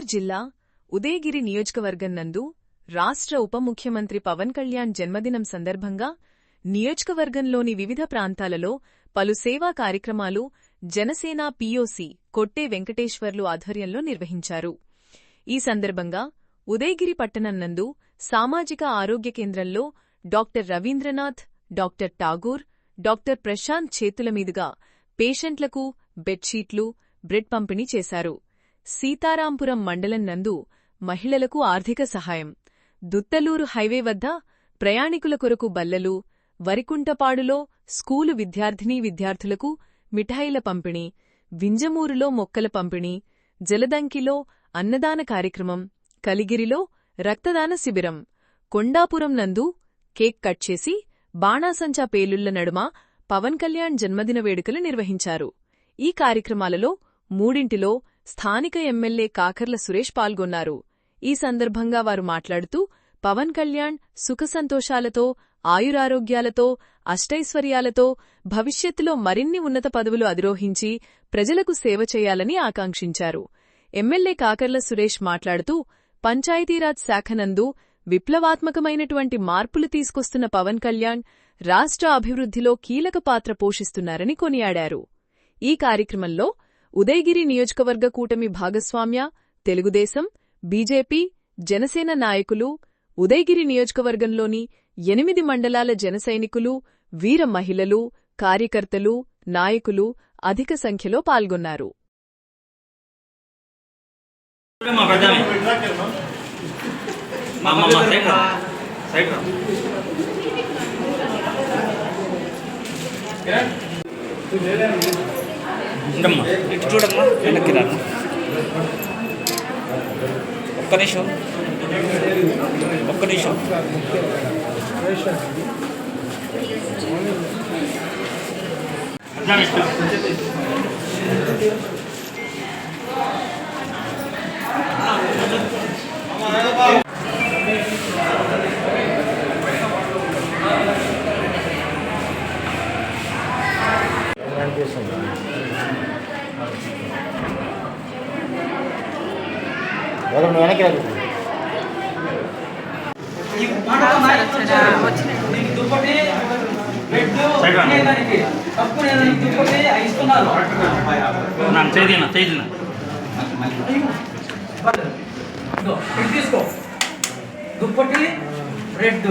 గుంటూరు జిల్లా ఉదయగిరి నియోజకవర్గం నందు రాష్ట్ర ఉప ముఖ్యమంత్రి పవన్ కళ్యాణ్ జన్మదినం సందర్భంగా నియోజకవర్గంలోని వివిధ ప్రాంతాలలో పలు సేవా కార్యక్రమాలు జనసేన పీఓసీ కొట్టే వెంకటేశ్వర్లు ఆధ్వర్యంలో నిర్వహించారు. ఈ సందర్భంగా ఉదయగిరి పట్టణం నందు సామాజిక ఆరోగ్య కేంద్రంలో doctor Rabindranath doctor Tagore doctor Prashant చేతుల మీదుగా పేషెంట్లకు బెడ్షీట్లు బ్రెడ్ పంపిణీ చేశారు. సీతారాంపురం మండలం నందు మహిళలకు ఆర్థిక సహాయం. దుత్తలూరు హైవే వద్ద ప్రయాణికుల కొరకు బల్లలు వరికుంటపాడులో స్కూలు విద్యార్థినీ విద్యార్థులకు మిఠాయిల పంపిణీ వింజమూరులో మొక్కల పంపిణీ జలదంకిలో అన్నదాన కార్యక్రమం కలిగిరిలో రక్తదాన శిబిరం కొండాపురం నందు కేక్ కట్ చేసి బాణాసంచా పేలుళ్ళ నడుమ పవన్ కళ్యాణ్ జన్మదిన వేడుకలు నిర్వహించారు. ఈ కార్యక్రమాలలో మూడింటిలో స్థానిక ఎమ్మెల్యే కాకర్ల సురేష్ పాల్గొన్నారు. ఈ సందర్భంగా వారు మాట్లాడుతూ పవన్ కళ్యాణ్ సుఖసంతోషాలతో ఆయురారోగ్యాలతో అష్టైశ్వర్యాలతో భవిష్యత్తులో మరిన్ని ఉన్నత పదవులు అధిరోహించి ప్రజలకు సేవ చేయాలని ఆకాంక్షించారు. ఎమ్మెల్యే కాకర్ల సురేష్ మాట్లాడుతూ పంచాయతీరాజ్ శాఖనందు విప్లవాత్మకమైనటువంటి మార్పులు తీసుకొస్తున్న పవన్ కళ్యాణ్ రాష్ట్ర అభివృద్ధిలో కీలక పాత్ర పోషిస్తున్నారని కొనియాడారు. ఈ కార్యక్రమంలో ఉదయగిరి నియోజకవర్గ కూటమి భాగస్వామ్య తెలుగుదేశం బీజేపీ జనసేన నాయకులు ఉదయగిరి నియోజకవర్గంలోని ఎనిమిది మండలాల జనసైనికులు వీర మహిళలు కార్యకర్తలు నాయకులు అధిక సంఖ్యలో పాల్గొన్నారు. సైడ్ రా ఇటు చూడమ్మా వెనక్కి రాను. ఒక్క నిమిషం. ఒక్క నిమిషం. అర్థం ఇష్టం వెనక్కి రా ఎవరు వెనక్కి చేదిన చేదిన తీసుకో దుప్పటి రెడ్.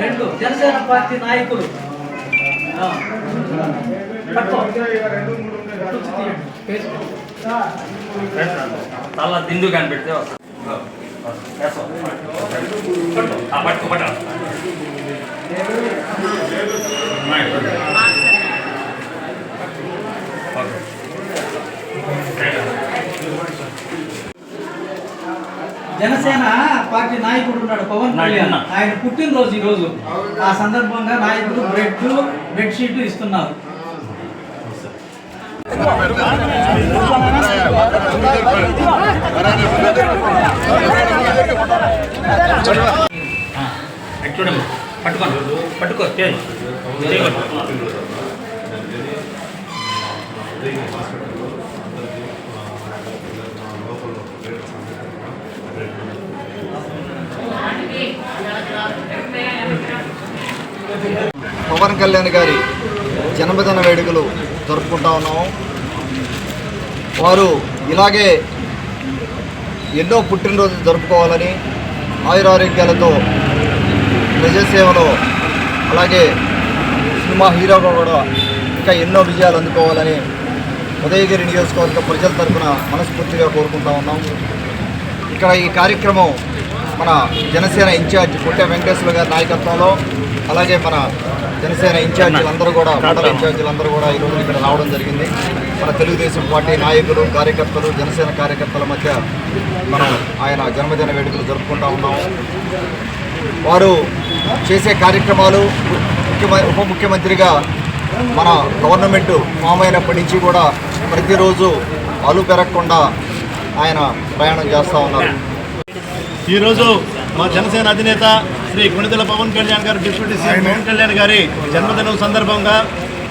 రెండు జనసేన పార్టీ నాయకులు. పట్టుకో. తల దిండు కనిపెడితే పట్ట జనసేన పార్టీ నాయకుడు ఉన్నాడు పవన్ కళ్యాణ్. ఆయన పుట్టినరోజు ఈ రోజు ఆ సందర్భంగా నాయకుడు బ్రెడ్ బెడ్షీట్ ఇస్తున్నారు. చూడమ్మా పట్టుకోండి పట్టుకో పవన్ కళ్యాణ్ గారి జన్మదిన వేడుకలు జరుపుకుంటా ఉన్నాము. వారు ఇలాగే ఎన్నో పుట్టినరోజులు జరుపుకోవాలని ఆయురారోగ్యాలతో ప్రజాసేవలో అలాగే సినిమా హీరోగా కూడా ఇంకా ఎన్నో విజయాలు అందుకోవాలని ఉదయగిరి నియోజకవర్గ ప్రజల తరఫున మనస్ఫూర్తిగా కోరుకుంటా ఉన్నాం. ఇక్కడ ఈ కార్యక్రమం మన జనసేన ఇన్ఛార్జ్ పుట్టే వెంకటేశ్వర గారి నాయకత్వంలో అలాగే మన జనసేన ఇన్ఛార్జీలందరూ కూడా మండల ఇన్ఛార్జీలందరూ కూడా ఈరోజు ఇక్కడ రావడం జరిగింది. మన తెలుగుదేశం పార్టీ నాయకులు కార్యకర్తలు జనసేన కార్యకర్తల మధ్య మనం ఆయన జన్మదిన వేడుకలు జరుపుకుంటా ఉన్నాము. వారు చేసే కార్యక్రమాలు ఉప ముఖ్యమంత్రిగా మన గవర్నమెంట్ ఫామ్ అయినప్పటి నుంచి కూడా ప్రతిరోజు అలు పెరగకుండా ఆయన ప్రయాణం చేస్తూ ఉన్నారు. ఈరోజు మా జనసేన అధినేత శ్రీ కొణిదెల పవన్ కళ్యాణ్ గారు డిప్యూటీ సీఎం పవన్ కళ్యాణ్ గారి జన్మదినం సందర్భంగా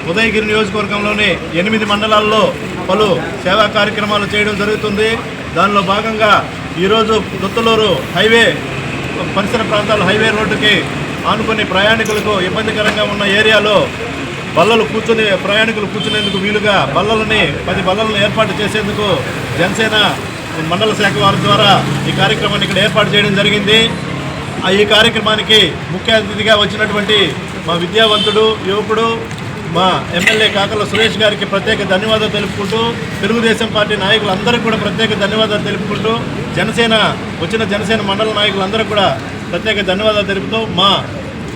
ఉదయగిరి నియోజకవర్గంలోని ఎనిమిది మండలాల్లో పలు సేవా కార్యక్రమాలు చేయడం జరుగుతుంది. దానిలో భాగంగా ఈరోజు దొత్తలూరు హైవే పరిసర ప్రాంతాల హైవే రోడ్డుకి ఆనుకుని ప్రయాణికులకు ఇబ్బందికరంగా ఉన్న ఏరియాలో బల్లలు కూర్చుని ప్రయాణికులు కూర్చునేందుకు వీలుగా బల్లలని పది బల్లలను ఏర్పాటు చేసేందుకు జనసేన మండల శాఖ వారి ద్వారా ఈ కార్యక్రమాన్ని ఇక్కడ ఏర్పాటు చేయడం జరిగింది. ఆ ఈ కార్యక్రమానికి ముఖ్య అతిథిగా వచ్చినటువంటి మా విద్యావంతుడు యువకుడు మా ఎమ్మెల్యే కాకల సురేష్ గారికి ప్రత్యేక ధన్యవాదాలు తెలుపుకుంటూ తెలుగుదేశం పార్టీ నాయకులందరికీ కూడా ప్రత్యేక ధన్యవాదాలు తెలుపుకుంటూ జనసేన వచ్చిన జనసేన మండల నాయకులందరూ కూడా ప్రత్యేక ధన్యవాదాలు తెలుపుతూ మా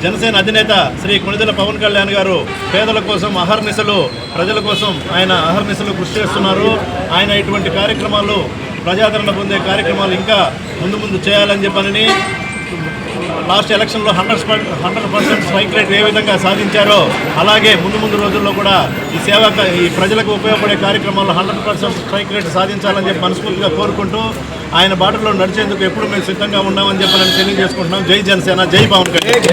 జనసేన అధినేత శ్రీ కొణిదెల పవన్ కళ్యాణ్ గారు పేదల కోసం అహర్నిశలు ప్రజల కోసం ఆయన అహర్నిశలు కృషి చేస్తున్నారు. ఆయన ఇటువంటి కార్యక్రమాలు ప్రజాదరణ పొందే కార్యక్రమాలు ఇంకా ముందు ముందు చేయాలని చెప్పనని లాస్ట్ ఎలక్షన్లో hundred hundred percent strike rate ఏ విధంగా సాధించారో అలాగే ముందు ముందు రోజుల్లో కూడా ఈ సేవా ఈ ప్రజలకు ఉపయోగపడే కార్యక్రమాల్లో హండ్రెడ్ పర్సెంట్ స్ట్రైక్ రేట్ సాధించాలని చెప్పి మనస్ఫూర్తిగా కోరుకుంటూ ఆయన బాటలో నడిచేందుకు ఎప్పుడు మేము సిద్ధంగా ఉన్నామని చెప్పాలని తెలియజేసుకుంటున్నాం. జై జనసేన జై పవన్ కళ్యాణ్.